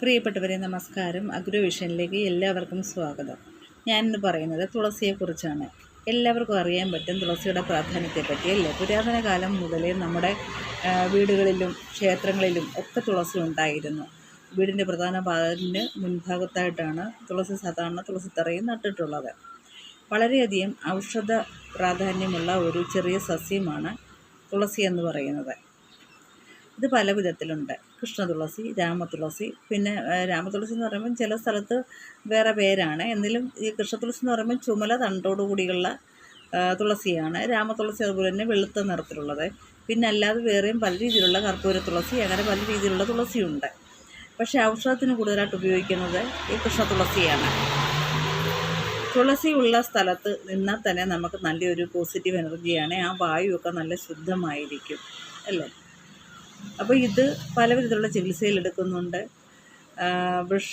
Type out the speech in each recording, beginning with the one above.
പ്രിയപ്പെട്ടവരെ നമസ്കാരം. അഗ്രോ വിഷനിലേക്ക് എല്ലാവർക്കും സ്വാഗതം. ഞാനിന്ന് പറയുന്നത് തുളസിയെക്കുറിച്ചാണ്. എല്ലാവർക്കും അറിയാൻ പറ്റും തുളസിയുടെ പ്രാധാന്യത്തെപ്പറ്റി അല്ലേ? പുരാതന കാലം മുതലേ നമ്മുടെ വീടുകളിലും ക്ഷേത്രങ്ങളിലും ഒക്കെ തുളസി ഉണ്ടായിരുന്നു. വീടിന്റെ പ്രധാന ഭാഗത്തിന്റെ മുൻഭാഗത്തായിട്ടാണ് തുളസി സാധാരണ തുളസിത്തറയും നട്ടിട്ടുള്ളത്. വളരെയധികം ഔഷധ പ്രാധാന്യമുള്ള ഒരു ചെറിയ സസ്യമാണ് തുളസി എന്ന് പറയുന്നത്. ഇത് പല വിധത്തിലുണ്ട് കൃഷ്ണതുളസി രാമതുളസി പിന്നെ രാമതുളസി എന്ന് പറയുമ്പം ചില സ്ഥലത്ത് വേറെ പേരാണ്. എന്നാലും ഈ കൃഷ്ണതുളസി എന്ന് പറയുമ്പോൾ ചുമല തണ്ടോടുകൂടിയുള്ള കൂടിയുള്ള തുളസിയാണ്. രാമതുളസി അതുപോലെ തന്നെ വെളുത്ത നിറത്തിലുള്ളത്. പിന്നെ അല്ലാതെ വേറെയും പല രീതിയിലുള്ള കർപ്പൂര തുളസി അങ്ങനെ പല രീതിയിലുള്ള തുളസിയുണ്ട്. പക്ഷേ ഔഷധത്തിന് കൂടുതലായിട്ട് ഉപയോഗിക്കുന്നത് ഈ കൃഷ്ണതുളസിയാണ് തുളസി ഉള്ള സ്ഥലത്ത് നിന്നാൽ തന്നെ നമുക്ക് നല്ലൊരു പോസിറ്റീവ് എനർജിയാണ്. ആ വായുവൊക്കെ നല്ല ശുദ്ധമായിരിക്കും. അല്ലേ? അപ്പോൾ ഇത് പല വിധത്തിലുള്ള ചികിത്സയിൽ ആ, വൃക്ഷ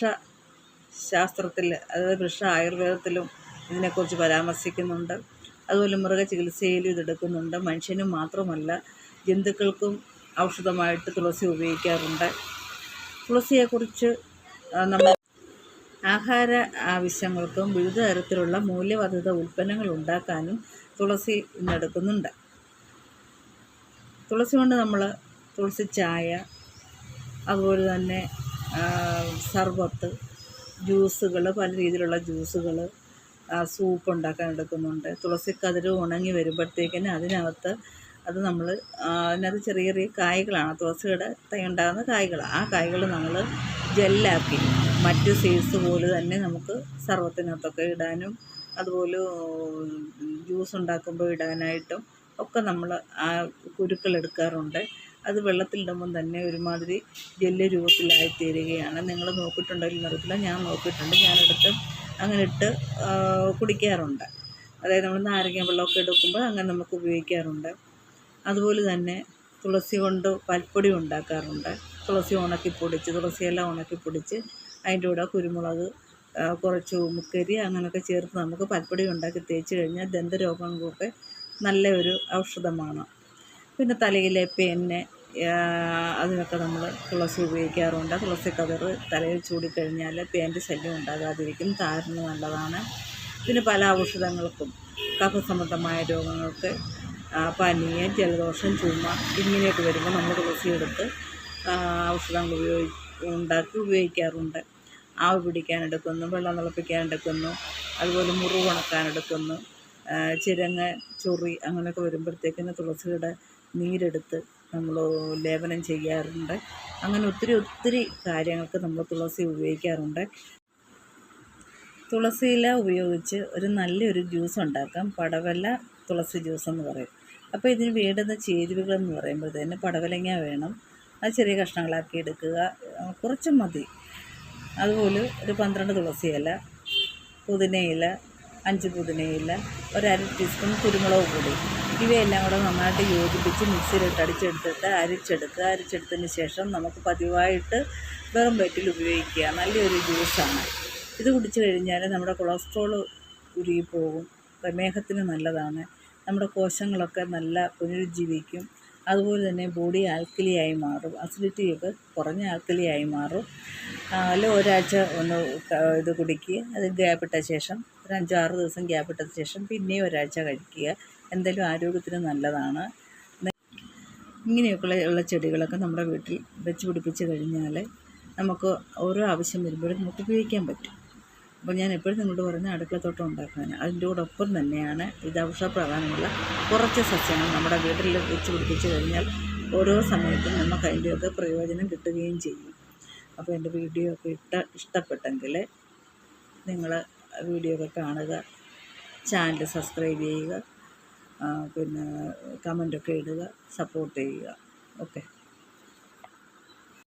ശാസ്ത്രത്തിൽ അതായത് വൃക്ഷ ആയുർവേദത്തിലും ഇതിനെക്കുറിച്ച് പരാമർശിക്കുന്നുണ്ട്. അതുപോലെ മൃഗ ചികിത്സയിലും ഇതെടുക്കുന്നുണ്ട് മനുഷ്യനും മാത്രമല്ല ജന്തുക്കൾക്കും ഔഷധമായിട്ട് തുളസി ഉപയോഗിക്കാറുണ്ട്. തുളസിയെക്കുറിച്ച് നമ്മൾ ആഹാര ആവശ്യങ്ങൾക്കും വിവിധ തരത്തിലുള്ള മൂല്യവർദ്ധിത ഉൽപ്പന്നങ്ങൾ ഉണ്ടാക്കാനും തുളസി ഇന്നെടുക്കുന്നുണ്ട് തുളസി കൊണ്ട് നമ്മൾ തുളസി ചായ അതുപോലെ തന്നെ സർബത്ത് ജ്യൂസുകൾ പല രീതിയിലുള്ള ജ്യൂസുകൾ സൂപ്പ് ഉണ്ടാക്കാൻ എടുക്കുന്നുണ്ട്. തുളസി കതിര് ഉണങ്ങി വരുമ്പോഴത്തേക്കിന് അതിനകത്ത് അത് നമ്മൾ അതിനകത്ത് ചെറിയ ചെറിയ കായ്കളാണ്. തുളസിയുടെ തൈ ഉണ്ടാകുന്ന കായ്കൾ ആ കായ്കൾ നമ്മൾ ജെല്ലാക്കി. മറ്റ് സീഡ്സ് പോലെ തന്നെ നമുക്ക് സർവത്തിനകത്തൊക്കെ ഇടാനും അതുപോലെ ജ്യൂസ് ഉണ്ടാക്കുമ്പോൾ ഇടാനായിട്ടും ഒക്കെ നമ്മൾ ആ കുരുക്കൾ എടുക്കാറുണ്ട് അത് വെള്ളത്തിലിടുമ്പം തന്നെ ഒരുമാതിരി ജെല്ല് രൂപത്തിലായിത്തീരുകയാണ്. നിങ്ങൾ നോക്കിയിട്ടുണ്ടെങ്കിൽ അറിയത്തില്ല. ഞാൻ നോക്കിയിട്ടുണ്ട്. ഞാനെടുത്ത് അങ്ങനെ ഇട്ട് കുടിക്കാറുണ്ട്. അതായത് നമ്മൾ നാരങ്ങ വെള്ളമൊക്കെ എടുക്കുമ്പോൾ അങ്ങനെ നമുക്ക് ഉപയോഗിക്കാറുണ്ട്. അതുപോലെ തന്നെ തുളസി കൊണ്ട് പൽപ്പൊടി ഉണ്ടാക്കാറുണ്ട്. തുളസി ഉണക്കി പൊടിച്ച് തുളസിയെല്ലാം ഉണക്കി പൊടിച്ച് അതിന്റെ കൂടെ കുരുമുളക് കുറച്ച് ഉമുക്കരി അങ്ങനെയൊക്കെ ചേർത്ത് നമുക്ക് പൽപ്പൊടി ഉണ്ടാക്കി തേച്ച് കഴിഞ്ഞാൽ ദന്തരോഗങ്ങൾക്കൊക്കെ നല്ല ഒരു ഔഷധമാണ്. പിന്നെ തലയിലെ പെന്നെ അതിനൊക്കെ നമ്മൾ തുളസി ഉപയോഗിക്കാറുണ്ട്. തുളസി കതിർ തലയിൽ ചൂടിക്കഴിഞ്ഞാൽ പേന്റെ ശല്യം ഉണ്ടാകാതിരിക്കും. താരന് നല്ലതാണ്. പിന്നെ പല ഔഷധങ്ങൾക്കും കഫസംബന്ധമായ രോഗങ്ങൾക്ക് ആ, ജലദോഷം ചുമ ഇങ്ങനെയൊക്കെ വരുമ്പോൾ നമ്മൾ തുളസി എടുത്ത് ഔഷധങ്ങൾ ഉപയോഗി ഉണ്ടാക്കി ഉപയോഗിക്കാറുണ്ട്. ആവ് പിടിക്കാനെടുക്കുന്നു വെള്ളം തിളപ്പിക്കാനെടുക്കുന്നു അതുപോലെ മുറിവ് ഉണക്കാനെടുക്കുന്നു ചിരങ്ങ് ചൊറി അങ്ങനെയൊക്കെ വരുമ്പോഴത്തേക്കിന് തുളസിയുടെ നീരെടുത്ത് നമ്മൾ ലേപനം ചെയ്യാറുണ്ട്. അങ്ങനെ ഒത്തിരി ഒത്തിരി കാര്യങ്ങൾക്ക് നമ്മൾ തുളസി ഉപയോഗിക്കാറുണ്ട്. തുളസിയില ഉപയോഗിച്ച് ഒരു നല്ലൊരു ജ്യൂസ് ഉണ്ടാക്കാം. പടവല തുളസി ജ്യൂസ് എന്ന് പറയും. അപ്പോൾ ഇതിന് വേണ്ടുന്ന ചേരുവകൾ എന്ന് പറയുമ്പോഴത്തേന് പടവലങ്ങ വേണം. അത് ചെറിയ കഷ്ണങ്ങളാക്കി എടുക്കുക. കുറച്ച് മതി. അതുപോലെ ഒരു പന്ത്രണ്ട് തുളസിയില പുതിനയില അഞ്ച് പുതിനയില ഒരു അര ടീസ്പൂൺ കുരുമുളക് പൊടി. ഇവയെല്ലാം കൂടെ നന്നായിട്ട് യോജിപ്പിച്ച് മിക്സിയിലിട്ട് അടിച്ചെടുത്തിട്ട് അരിച്ചെടുക്കുക. അരിച്ചെടുത്തതിന് ശേഷം നമുക്ക് പതിവായിട്ട് വെറും വയറ്റിൽ ഉപയോഗിക്കുക. നല്ലൊരു ജ്യൂസാണ് ഇത് കുടിച്ചു കഴിഞ്ഞാൽ നമ്മുടെ കൊളസ്ട്രോൾ ഉരുകിപ്പോകും പ്രമേഹത്തിന് നല്ലതാണ്. നമ്മുടെ കോശങ്ങളൊക്കെ നല്ല പുനരുജ്ജീവിക്കും. അതുപോലെ തന്നെ ബോഡി ആൽക്കലിയായി മാറും. അസിഡിറ്റിയൊക്കെ കുറഞ്ഞ ആൽക്കലിയായി മാറും. അല്ല ഒരാഴ്ച ഒന്ന് ഇത് കുടിക്കുക അത് ഗ്യാപ്പിട്ട ശേഷം ഒരു അഞ്ചാറ് ദിവസം ഗ്യാപ്പിട്ട ശേഷം പിന്നെയും ഒരാഴ്ച കഴിക്കുക. എന്തായാലും ആരോഗ്യത്തിന് നല്ലതാണ്. ഇങ്ങനെയൊക്കെയുള്ള ഉള്ള ചെടികളൊക്കെ നമ്മുടെ വീട്ടിൽ വെച്ച് പിടിപ്പിച്ച് കഴിഞ്ഞാൽ നമുക്ക് ഓരോ ആവശ്യം വരുമ്പോഴും നമുക്ക് ഉപയോഗിക്കാൻ പറ്റും. അപ്പോൾ ഞാൻ എപ്പോഴും നിങ്ങളോട് പറഞ്ഞ അടുക്കളത്തോട്ടം ഉണ്ടാക്കാൻ അതിന്റെ കൂടെ ഒപ്പം തന്നെയാണ് ഇത് ഔഷധപ്രധാനമുള്ള കുറച്ച് സസ്യങ്ങൾ നമ്മുടെ വീട്ടിൽ വെച്ച് പിടിപ്പിച്ച് കഴിഞ്ഞാൽ ഓരോ സമയത്തും നമുക്ക് അതിന്റെയൊക്കെ പ്രയോജനം കിട്ടുകയും ചെയ്യും. അപ്പോൾ എന്റെ വീഡിയോ ഒക്കെ ഇട്ട ഇഷ്ടപ്പെട്ടെങ്കിൽ നിങ്ങൾ വീഡിയോ ഒക്കെ കാണുക ചാനൽ സബ്സ്ക്രൈബ് ചെയ്യുക പിന്നെ കമന്റൊക്കെ ഇടുക സപ്പോർട്ട് ചെയ്യുക. ഓക്കെ